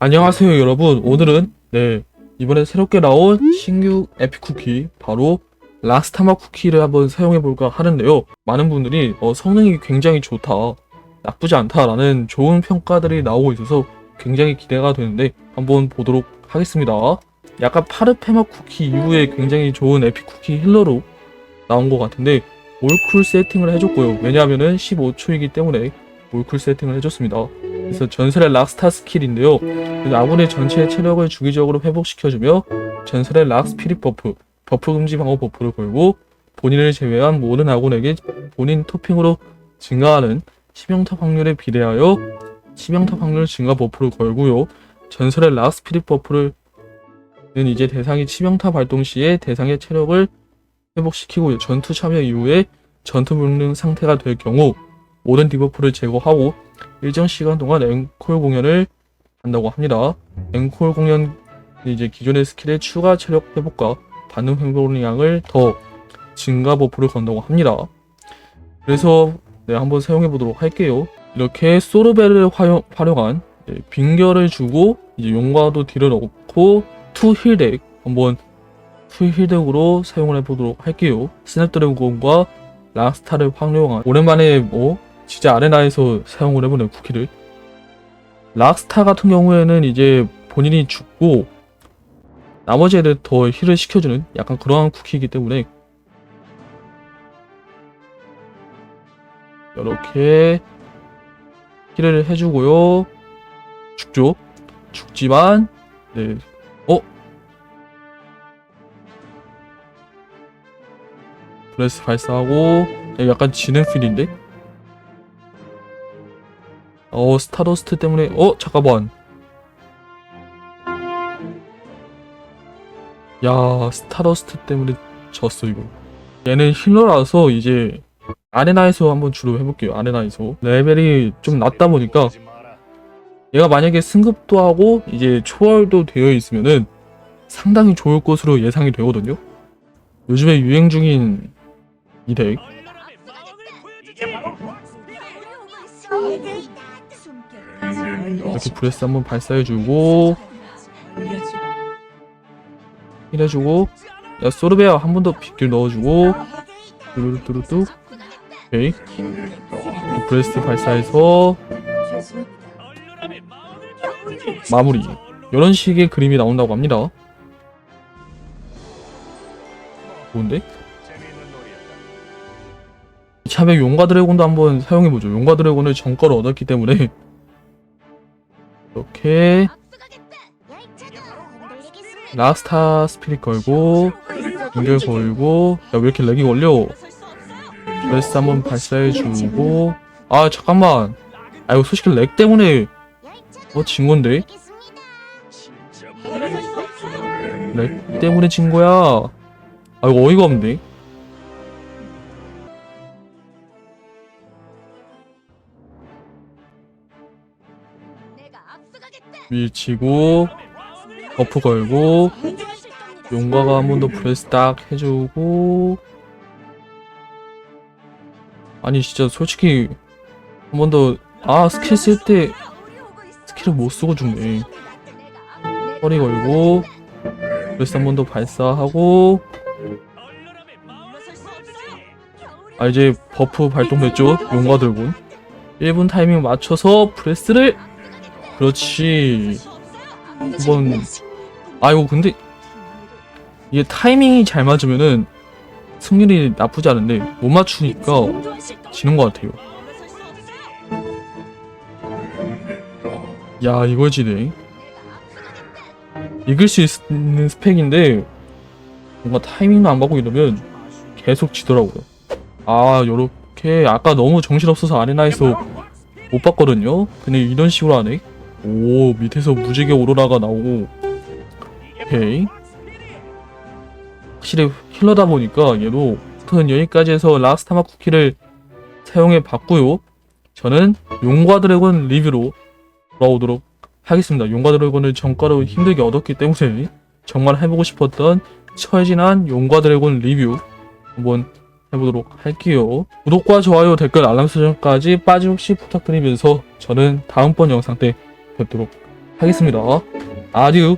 안녕하세요 여러분. 오늘은 네 이번에 새롭게 나온 신규 에픽 쿠키 바로 라스타마 쿠키를 한번 사용해 볼까 하는데요. 많은 분들이 어, 성능이 굉장히 좋다 나쁘지 않다라는 좋은 평가들이 나오고 있어서 굉장히 기대가 되는데 한번 보도록 하겠습니다. 약간 파르페마 쿠키 이후에 굉장히 좋은 에픽 쿠키 힐러로 나온 것 같은데 올쿨 세팅을 해줬고요. 왜냐하면은 15초이기 때문에 올쿨 세팅을 해줬습니다 그래서 전설의 락스타 스킬인데요 아군의 전체 체력을 주기적으로 회복시켜주며 전설의 락 스피릿 버프, 버프 금지 방어 버프를 걸고 본인을 제외한 모든 아군에게 본인 토핑으로 증가하는 치명타 확률에 비례하여 치명타 확률 증가 버프를 걸고요. 전설의 락 스피릿 버프를 는 이제 대상이 치명타 발동 시에 대상의 체력을 회복시키고 전투 참여 이후에 전투 불능 상태가 될 경우 모든 디버프를 제거하고 일정 시간 동안 앵콜 공연을 한다고 합니다. 앵콜 공연 이제 기존의 스킬의 추가 체력 회복과 반응 회복량을 더 증가 버프를 건다고 합니다. 그래서 네, 한번 사용해 보도록 할게요. 이렇게 소르벨을 활용, 활용 한 네, 빙결을 주고 이제 용과도 딜을 넣고 투 힐덱 한번 투 힐덱으로 사용을 해보도록 할게요. 스냅드래곤과 락스타를 활용한 오랜만에 뭐 진짜 아레나에서 사용을 해보는 쿠키를. 락스타 같은 경우에는 이제 본인이 죽고 나머지 애들 더 힐을 시켜주는 약간 그러한 쿠키이기 때문에 이렇게 힐을 해주고요. 죽죠? 죽지만 네. 어? 브레스 발사하고 약간 지는 필인데 어 스타더스트 때문에 어 잠깐만. 야 스타더스트 때문에 졌어 이거. 얘는 힐러라서 이제 아레나에서 한번 주로 해볼게요 아레나에서. 레벨이 좀 낮다 보니까 얘가 만약에 승급도 하고 이제 초월도 되어 있으면은 상당히 좋을 것으로 예상이 되거든요. 요즘에 유행 중인 이덱 이렇게 브레스 한번 발사해주고 힐해주고 야 소르베아 한번 더 빗길 넣어주고 뚜루뚜루뚜. 오케이. 브레스트 발사해서 마무리. 이런 식의 그림이 나온다고 합니다. 좋은데? 참에 용과 드래곤도 한번 사용해보죠. 용과 드래곤을 정가로 얻었기 때문에 이렇게 라스타 스피릿 걸고 연결 걸고 야 왜 이렇게 렉이 걸려? 브레스 한번 발사해주고. 아 잠깐만. 아 이거 솔직히 렉 때문에 어 진 건데? 렉 때문에 진 거야? 아 이거 어이가 없네 밀치고 버프 걸고 용과가 한 번 더 브레스 딱 해주고. 아니 진짜 솔직히 한 번 더 아 스킬 쓸 때 스킬을 못 쓰고 죽네. 허리 걸고 브레스 한 번 더 발사하고. 아 이제 버프 발동됐죠? 용과 들군 1분 타이밍 맞춰서 브레스를 그렇지 한번 아 이거 근데 이게 타이밍이 잘 맞으면은 승률이 나쁘지 않은데 못 맞추니까 지는 것 같아요. 야 이걸 지네. 이길 수 있는 스펙인데 뭔가 타이밍도 안 받고 이러면 계속 지더라고요. 아 요렇게 아까 너무 정신없어서 아레나에서 못 봤거든요. 근데 이런 식으로 하네. 오 밑에서 무지개 오로라가 나오고. 오케이. 확실히 힐러다 보니까 얘도 저는 여기까지 해서 라스타마 쿠키를 사용해 봤고요. 저는 용과 드래곤 리뷰로 돌아오도록 하겠습니다. 용과 드래곤을 정가로 힘들게 얻었기 때문에 정말 해보고 싶었던 철진한 용과 드래곤 리뷰 한번 해보도록 할게요. 구독과 좋아요 댓글 알람 설정까지 빠짐없이 부탁드리면서 저는 다음번 영상 때 뵙도록 하겠습니다. 아듀.